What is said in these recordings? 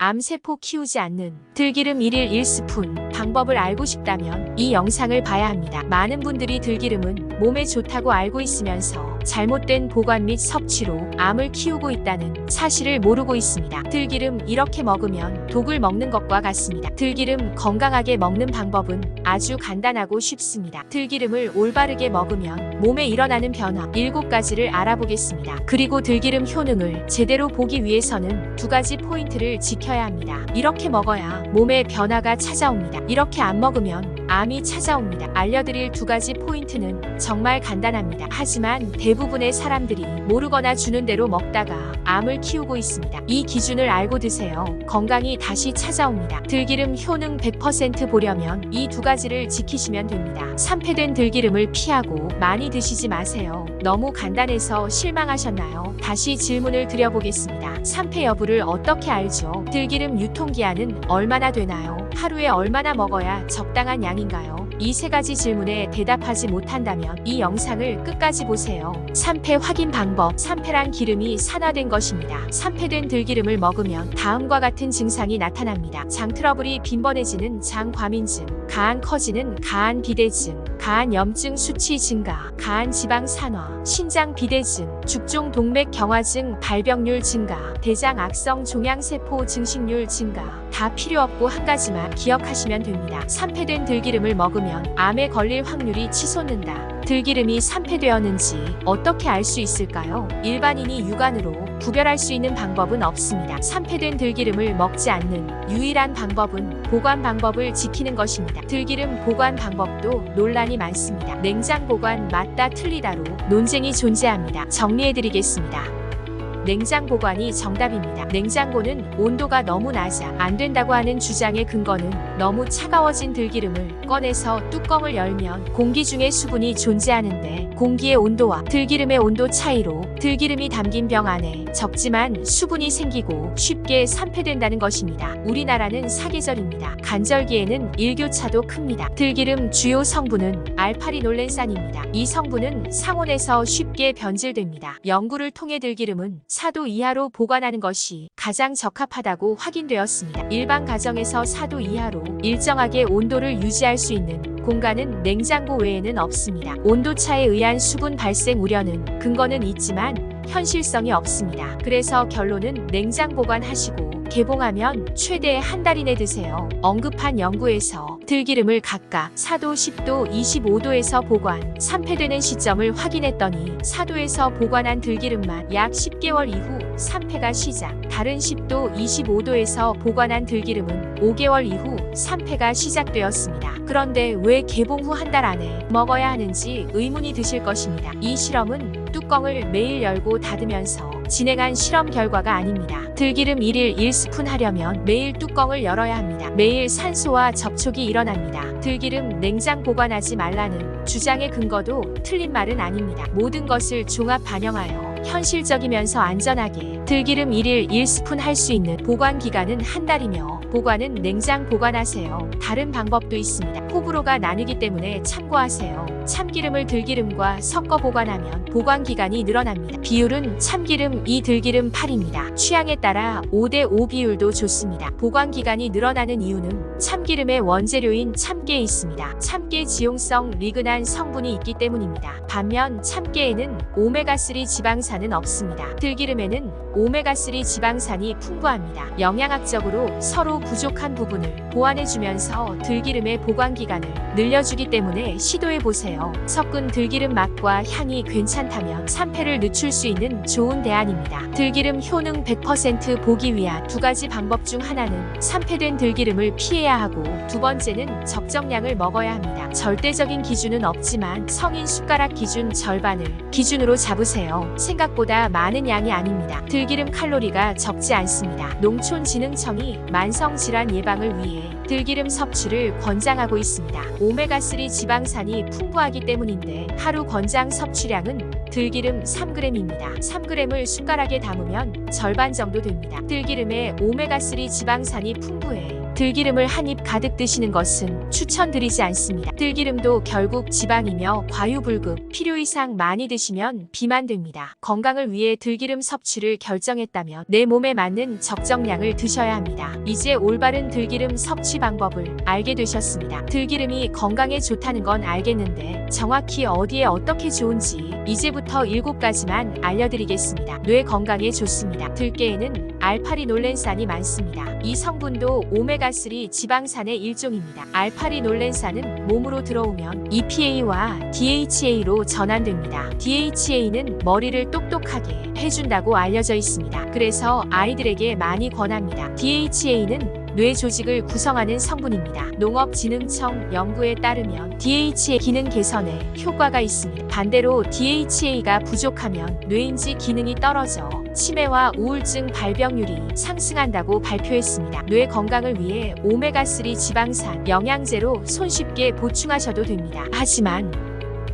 암세포 키우지 않는 들기름 1일 1스푼 방법을 알고 싶다면 이 영상을 봐야 합니다. 많은 분들이 들기름은 몸에 좋다고 알고 있으면서 잘못된 보관 및 섭취로 암을 키우고 있다는 사실을 모르고 있습니다. 들기름 이렇게 먹으면 독을 먹는 것과 같습니다. 들기름 건강하게 먹는 방법은 아주 간단하고 쉽습니다. 들기름을 올바르게 먹으면 몸에 일어나는 변화 7가지를 알아보겠습니다. 그리고 들기름 효능을 제대로 보기 위해서는 두 가지 포인트를 지켜야 합니다. 이렇게 먹어야 몸에 변화가 찾아옵니다. 이렇게 안 먹으면 암이 찾아옵니다. 알려드릴 두 가지 포인트는 정말 간단합니다. 하지만 대부분의 사람들이 모르거나 주는 대로 먹다가 암을 키우고 있습니다. 이 기준을 알고 드세요. 건강이 다시 찾아옵니다. 들기름 효능 100% 보려면 이 두 가지를 지키시면 됩니다. 산패된 들기름을 피하고 많이 드시지 마세요. 너무 간단해서 실망하셨나요? 다시 질문을 드려보겠습니다. 산패 여부를 어떻게 알죠? 들기름 유통기한은 얼마나 되나요? 하루에 얼마나 먹어야 적당한 양 인가요? 이 세 가지 질문에 대답하지 못한다면 이 영상을 끝까지 보세요. 산패 확인 방법. 산패란 기름이 산화된 것입니다. 산패된 들기름을 먹으면 다음과 같은 증상이 나타납니다. 장 트러블이 빈번해지는 장 과민증, 가안 커지는 가안 비대증, 가안 염증 수치 증가, 가안 지방 산화, 신장 비대증, 죽종 동맥 경화증 발병률 증가, 대장 악성 종양세포 증식률 증가. 다 필요 없고 한 가지만 기억하시면 됩니다. 산패된 들기름을 먹으면 암에 걸릴 확률이 치솟는다. 들기름이 산패되었는지 어떻게 알 수 있을까요? 일반인이 육안으로 구별할 수 있는 방법은 없습니다. 산패된 들기름을 먹지 않는 유일한 방법은 보관 방법을 지키는 것입니다. 들기름 보관 방법도 논란이 많습니다. 냉장 보관 맞다 틀리다로 논쟁이 존재합니다. 정리해드리겠습니다. 냉장 보관이 정답입니다. 냉장고는 온도가 너무 낮아 안 된다고 하는 주장의 근거는 너무 차가워진 들기름을 꺼내서 뚜껑을 열면 공기 중에 수분이 존재하는데 공기의 온도와 들기름의 온도 차이로 들기름이 담긴 병 안에 적지만 수분이 생기고 쉽게 산패된다는 것입니다. 우리나라는 사계절입니다. 간절기에는 일교차도 큽니다. 들기름 주요 성분은 알파리놀렌산입니다. 이 성분은 상온에서 쉽게 변질됩니다. 연구를 통해 들기름은 4도 이하로 보관하는 것이 가장 적합하다고 확인되었습니다. 일반 가정에서 4도 이하로 일정하게 온도를 유지할 수 있는 공간은 냉장고 외에는 없습니다. 온도차에 의한 수분 발생 우려는 근거는 있지만 현실성이 없습니다. 그래서 결론은 냉장 보관하시고 개봉하면 최대 한 달 이내 드세요. 언급한 연구에서 들기름을 각각 4도, 10도, 25도에서 보관, 산패되는 시점을 확인했더니 4도에서 보관한 들기름만 약 10개월 이후 산패가 시작. 다른 10도, 25도에서 보관한 들기름은 5개월 이후 산패가 시작되었습니다. 그런데 왜 개봉 후 한 달 안에 먹어야 하는지 의문이 드실 것입니다. 이 실험은 뚜껑을 매일 열고 닫으면서 진행한 실험 결과가 아닙니다. 들기름 1일 1스푼 하려면 매일 뚜껑을 열어야 합니다. 매일 산소와 접촉이 일어납니다. 들기름 냉장 보관하지 말라는 주장의 근거도 틀린 말은 아닙니다. 모든 것을 종합 반영하여 현실적이면서 안전하게 들기름 1일 1스푼 할 수 있는 보관 기간은 한 달이며 보관은 냉장 보관하세요. 다른 방법도 있습니다. 호불호가 나뉘기 때문에 참고하세요. 참기름을 들기름과 섞어 보관하면 보관 기간이 늘어납니다. 비율은 참기름 2 들기름 8입니다. 취향에 따라 5대 5 비율도 좋습니다. 보관 기간이 늘어나는 이유는 참기름의 원재료인 참깨에 있습니다. 참깨 지용성 리그난 성분이 있기 때문입니다. 반면 참깨에는 오메가3 지방산은 없습니다. 들기름에는 오메가3 지방산이 풍부합니다. 영양학적으로 서로 부족한 부분을 보완해주면서 들기름의 보관 기간을 늘려주기 때문에 시도해 보세요. 섞은 들기름 맛과 향이 괜찮다면 산패를 늦출 수 있는 좋은 대안입니다. 들기름 효능 100% 보기 위한 두 가지 방법 중 하나는 산패된 들기름을 피해야 하고 두 번째는 적정량을 먹어야 합니다. 절대적인 기준은 없지만 성인 숟가락 기준 절반을 기준으로 잡으세요. 생각보다 많은 양이 아닙니다. 들기름 칼로리가 적지 않습니다. 농촌진흥청이 만성 질환 예방을 위해 들기름 섭취를 권장하고 있습니다. 오메가3 지방산이 풍부하기 때문인데 하루 권장 섭취량은 들기름 3g입니다. 3g을 숟가락에 담으면 절반 정도 됩니다. 들기름에 오메가3 지방산이 풍부해 들기름을 한 입 가득 드시는 것은 추천드리지 않습니다. 들기름도 결국 지방이며 과유불급, 필요 이상 많이 드시면 비만됩니다. 건강을 위해 들기름 섭취를 결정했다면 내 몸에 맞는 적정량을 드셔야 합니다. 이제 올바른 들기름 섭취 방법을 알게 되셨습니다. 들기름이 건강에 좋다는 건 알겠는데 정확히 어디에 어떻게 좋은지 이제부터 7가지만 알려드리겠습니다. 뇌 건강에 좋습니다. 들깨에는 알파리놀렌산이 많습니다. 이 성분도 오메가3 지방산의 일종입니다. 알파리놀렌산은 몸으로 들어오면 EPA와 DHA로 전환됩니다. DHA는 머리를 똑똑하게 해준다고 알려져 있습니다. 그래서 아이들에게 많이 권합니다. DHA는 뇌 조직을 구성하는 성분입니다. 농업진흥청 연구에 따르면 DHA 기능 개선에 효과가 있습니다. 반대로 DHA가 부족하면 뇌인지 기능이 떨어져 치매와 우울증 발병률이 상승한다고 발표했습니다. 뇌 건강을 위해 오메가3 지방산 영양제로 손쉽게 보충하셔도 됩니다. 하지만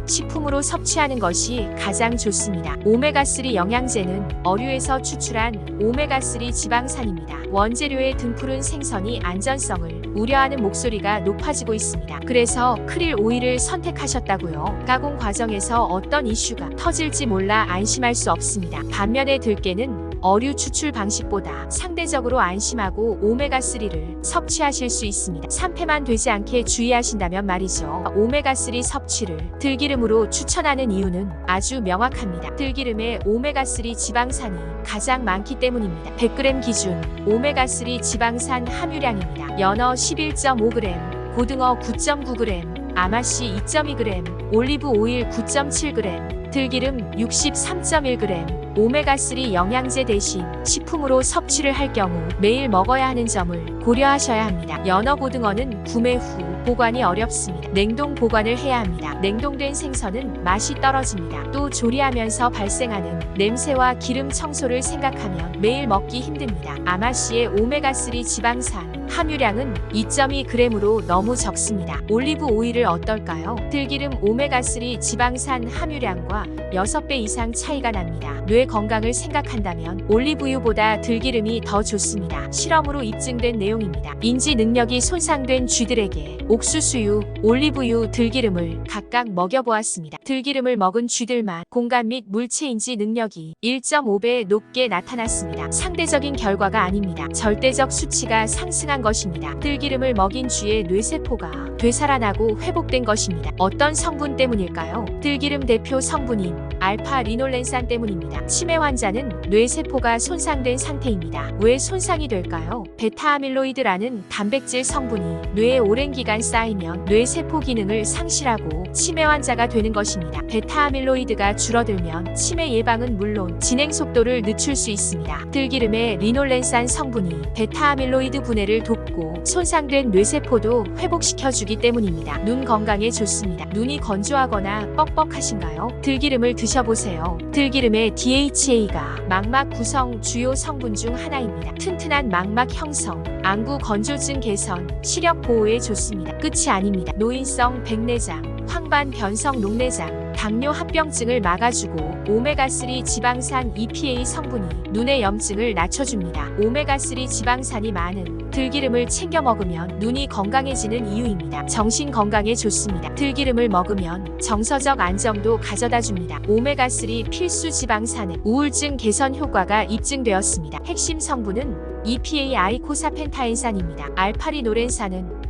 식품으로 섭취하는 것이 가장 좋습니다. 오메가3 영양제는 어류에서 추출한 오메가3 지방산입니다. 원재료의 등푸른 생선이 안전성을 우려하는 목소리가 높아지고 있습니다. 그래서 크릴 오일을 선택하셨다고요. 가공 과정에서 어떤 이슈가 터질지 몰라 안심할 수 없습니다. 반면에 들깨는 어류 추출 방식보다 상대적으로 안심하고 오메가3를 섭취하실 수 있습니다. 산패만 되지 않게 주의하신다면 말이죠. 오메가3 섭취를 들기름으로 추천하는 이유는 아주 명확합니다. 들기름에 오메가3 지방산이 가장 많기 때문입니다. 100g 기준 오메가3 지방산 함유량입니다. 연어 11.5g, 고등어 9.9g, 아마씨 2.2g, 올리브 오일 9.7g, 들기름 63.1g, 오메가3 영양제 대신 식품으로 섭취를 할 경우 매일 먹어야 하는 점을 고려하셔야 합니다. 연어 고등어는 구매 후 보관이 어렵습니다. 냉동 보관을 해야 합니다. 냉동된 생선은 맛이 떨어집니다. 또 조리하면서 발생하는 냄새와 기름 청소를 생각하면 매일 먹기 힘듭니다. 아마씨의 오메가3 지방산 함유량은 2.2g으로 너무 적습니다. 올리브 오일을 어떨까요? 들기름 오메가3 지방산 함유량과 6배 이상 차이가 납니다. 뇌 건강을 생각한다면 올리브유보다 들기름이 더 좋습니다. 실험으로 입증된 내용입니다. 인지 능력이 손상된 쥐들에게 옥수수유, 올리브유, 들기름을 각각 먹여보았습니다. 들기름을 먹은 쥐들만 공간 및 물체 인지 능력이 1.5배 높게 나타났습니다. 상대적인 결과가 아닙니다. 절대적 수치가 상승한 것입니다. 들기름을 먹인 쥐의 뇌세포가 되살아나고 회복된 것입니다. 어떤 성분 때문일까요? 들기름 대표 성분인 알파 리놀렌산 때문입니다. 치매 환자는 뇌세포가 손상된 상태입니다. 왜 손상이 될까요? 베타아밀로이드라는 단백질 성분이 뇌에 오랜 기간 쌓이면 뇌세포 기능을 상실하고 치매 환자가 되는 것입니다. 베타아밀로이드가 줄어들면 치매 예방은 물론 진행 속도를 늦출 수 있습니다. 들기름의 리놀렌산 성분이 베타아밀로이드 분해를 돕고 손상된 뇌세포도 회복시켜주기 때문입니다. 눈 건강에 좋습니다. 눈이 건조하거나 뻑뻑하신가요? 들기름을 드셔보세요. 들기름의 DHA 가 망막 구성 주요 성분 중 하나입니다. 튼튼한 망막 형성, 안구 건조증 개선, 시력 보호에 좋습니다. 끝이 아닙니다. 노인성 백내장, 황반 변성 녹내장, 당뇨 합병증을 막아주고 오메가3 지방산 EPA 성분이 눈의 염증을 낮춰줍니다. 오메가3 지방산이 많은 들기름을 챙겨 먹으면 눈이 건강해지는 이유입니다. 정신 건강에 좋습니다. 들기름을 먹으면 정서적 안정도 가져다 줍니다. 오메가3 필수 지방산의 우울증 개선 효과가 입증되었습니다. 핵심 성분은 EPA 아이코사펜타엔산입니다. 알파리노렌산은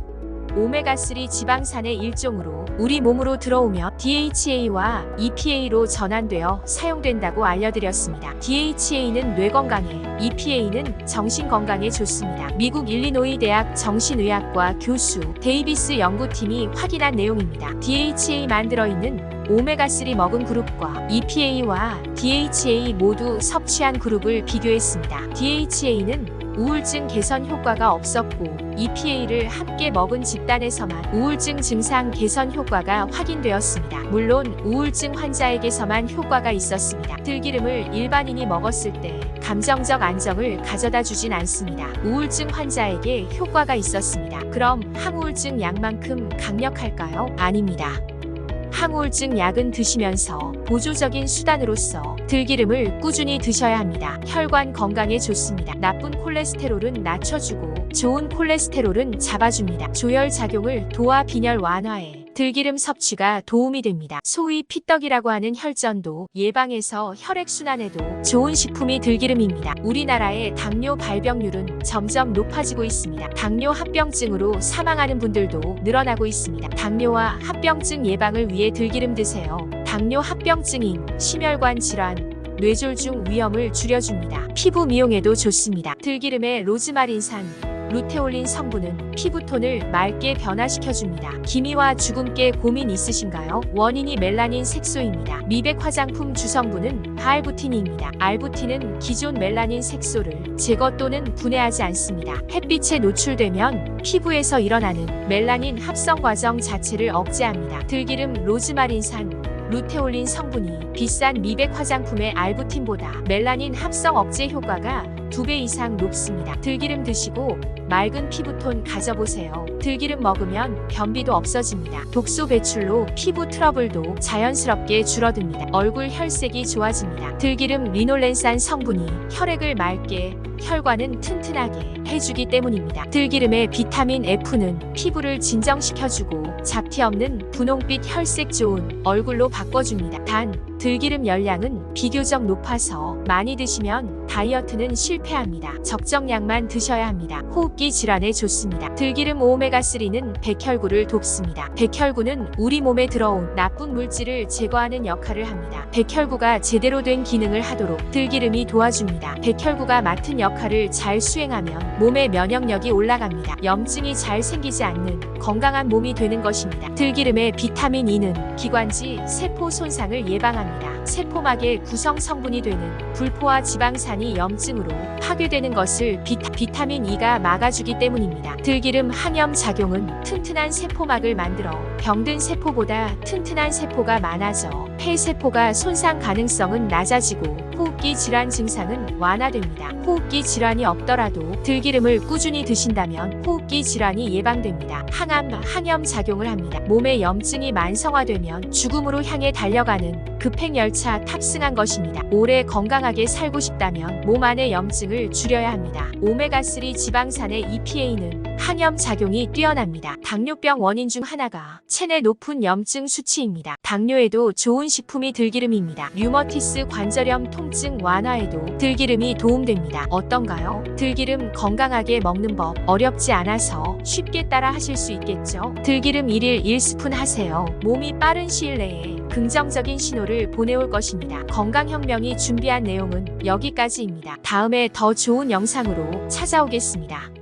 오메가3 지방산의 일종으로 우리 몸으로 들어오며 DHA와 EPA로 전환되어 사용된다고 알려드렸습니다. DHA는 뇌 건강에, EPA는 정신 건강에 좋습니다. 미국 일리노이 대학 정신의학과 교수 데이비스 연구팀이 확인한 내용입니다. DHA만 들어있는 오메가3 먹은 그룹과 EPA와 DHA 모두 섭취한 그룹을 비교했습니다. DHA는 우울증 개선 효과가 없었고 EPA를 함께 먹은 집단에서만 우울증 증상 개선 효과가 확인되었습니다. 물론 우울증 환자에게서만 효과가 있었습니다. 들기름을 일반인이 먹었을 때 감정적 안정을 가져다 주진 않습니다. 우울증 환자에게 효과가 있었습니다. 그럼 항우울증 약만큼 강력할까요? 아닙니다. 항우울증 약은 드시면서 보조적인 수단으로서 들기름을 꾸준히 드셔야 합니다. 혈관 건강에 좋습니다. 나쁜 콜레스테롤은 낮춰주고 좋은 콜레스테롤은 잡아줍니다. 조혈 작용을 도와 빈혈 완화에 들기름 섭취가 도움이 됩니다. 소위 피떡이라고 하는 혈전도 예방해서 혈액순환에도 좋은 식품이 들기름입니다. 우리나라의 당뇨 발병률은 점점 높아지고 있습니다. 당뇨 합병증으로 사망하는 분들도 늘어나고 있습니다. 당뇨와 합병증 예방을 위해 들기름 드세요. 당뇨 합병증인 심혈관 질환, 뇌졸중 위험을 줄여줍니다. 피부 미용에도 좋습니다. 들기름의 로즈마린산, 루테올린 성분은 피부톤을 맑게 변화시켜줍니다. 기미와 주근깨 고민 있으신가요? 원인이 멜라닌 색소입니다. 미백 화장품 주성분은 알부틴입니다. 알부틴은 기존 멜라닌 색소를 제거 또는 분해하지 않습니다. 햇빛에 노출되면 피부에서 일어나는 멜라닌 합성 과정 자체를 억제합니다. 들기름 로즈마린산 루테올린 성분이 비싼 미백 화장품의 알부틴보다 멜라닌 합성 억제 효과가 2배 이상 높습니다. 들기름 드시고 맑은 피부톤 가져보세요. 들기름 먹으면 변비도 없어집니다. 독소 배출로 피부 트러블도 자연스럽게 줄어듭니다. 얼굴 혈색이 좋아집니다. 들기름 리놀렌산 성분이 혈액을 맑게 혈관은 튼튼하게 해주기 때문입니다. 들기름의 비타민 F는 피부를 진정시켜주고 잡티 없는 분홍빛 혈색 좋은 얼굴로 바꿔줍니다. 단, 들기름 열량은 비교적 높아서 많이 드시면 다이어트는 실패합니다. 적정량만 드셔야 합니다. 호흡기 질환에 좋습니다. 들기름 오메가3는 백혈구를 돕습니다. 백혈구는 우리 몸에 들어온 나쁜 물질을 제거하는 역할을 합니다. 백혈구가 제대로 된 기능을 하도록 들기름이 도와줍니다. 백혈구가 맡은 역할을 잘 수행하면 몸의 면역력이 올라갑니다. 염증이 잘 생기지 않는 건강한 몸이 되는 것입니다. 들기름의 비타민 E는 기관지 세포 손상을 예방합니다. 세포막의 구성 성분이 되는 불포화 지방산이 염증으로 파괴되는 것을 비타, 비타 민 E가 막아주기 때문입니다. 들기름 항염 작용은 튼튼한 세포막을 만들어 병든 세포보다 튼튼한 세포가 많아져 폐세포가 손상 가능성은 낮아지고 호흡기 질환 증상은 완화됩니다. 호흡기 질환이 없더라도 들기름을 꾸준히 드신다면 호흡기 질환이 예방됩니다. 항암, 항염 작용을 합니다. 몸의 염증이 만성화되면 죽음으로 향해 달려가는 급행열차 탑승한 것입니다. 오래 건강하게 살고 싶다면 몸 안의 염증을 줄여야 합니다. 오메가3 지방산의 EPA는 항염 작용이 뛰어납니다. 당뇨병 원인 중 하나가 체내 높은 염증 수치입니다. 당뇨에도 좋은 식품이 들기름입니다. 류머티스 관절염 통증 완화에도 들기름이 도움됩니다. 어떤가요? 들기름 건강하게 먹는 법 어렵지 않아서 쉽게 따라 하실 수 있겠죠? 들기름 1일 1스푼 하세요. 몸이 빠른 시일 내에 긍정적인 신호를 보내올 것입니다. 건강혁명이 준비한 내용은 여기까지입니다. 다음에 더 좋은 영상으로 찾아오겠습니다.